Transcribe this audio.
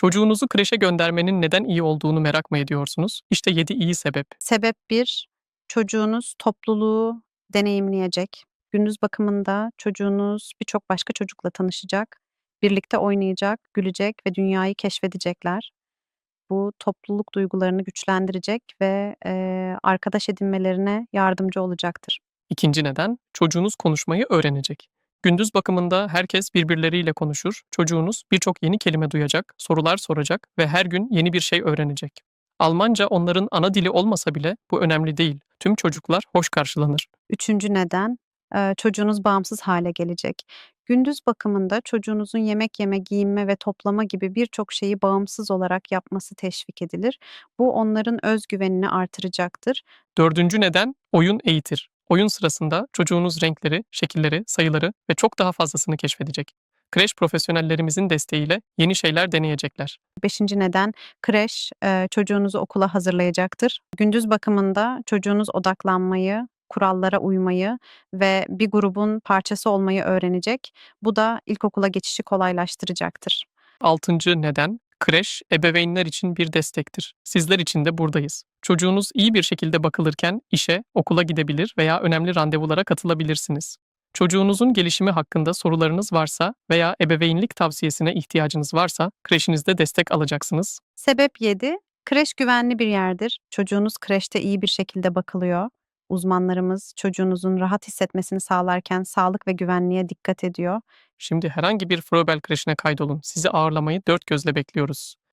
Çocuğunuzu kreşe göndermenin neden iyi olduğunu merak mı ediyorsunuz? İşte 7 iyi sebep. Sebep 1, çocuğunuz topluluğu deneyimleyecek. Gündüz bakımında çocuğunuz birçok başka çocukla tanışacak, birlikte oynayacak, gülecek ve dünyayı keşfedecekler. Bu topluluk duygularını güçlendirecek ve, eee, arkadaş edinmelerine yardımcı olacaktır. İkinci neden, çocuğunuz konuşmayı öğrenecek. Gündüz bakımında herkes birbirleriyle konuşur, çocuğunuz birçok yeni kelime duyacak, sorular soracak ve her gün yeni bir şey öğrenecek. Almanca onların ana dili olmasa bile bu önemli değil. Tüm çocuklar hoş karşılanır. Üçüncü neden, eee, çocuğunuz bağımsız hale gelecek. Gündüz bakımında çocuğunuzun yemek yeme, giyinme ve toplama gibi birçok şeyi bağımsız olarak yapması teşvik edilir. Bu onların öz güvenini artıracaktır. Dördüncü neden, oyun eğitir. Oyun sırasında çocuğunuz renkleri, şekilleri, sayıları ve çok daha fazlasını keşfedecek. Kreş profesyonellerimizin desteğiyle yeni şeyler deneyecekler. Beşinci neden, kreş, eee, çocuğunuzu okula hazırlayacaktır. Gündüz bakımında çocuğunuz odaklanmayı, kurallara uymayı ve bir grubun parçası olmayı öğrenecek. Bu da ilkokula geçişi kolaylaştıracaktır. Altıncı neden, kreş ebeveynler için bir destektir. Sizler için de buradayız. Çocuğunuz iyi bir şekilde bakılırken işe, okula gidebilir veya önemli randevulara katılabilirsiniz. Çocuğunuzun gelişimi hakkında sorularınız varsa veya ebeveynlik tavsiyesine ihtiyacınız varsa kreşinizde destek alacaksınız. Sebep 7. Kreş güvenli bir yerdir. Çocuğunuz kreşte iyi bir şekilde bakılıyor. Uzmanlarımız çocuğunuzun rahat hissetmesini sağlarken sağlık ve güvenliğe dikkat ediyor. Şimdi herhangi bir Frobel kreşine kaydolun. Sizi ağırlamayı dört gözle bekliyoruz.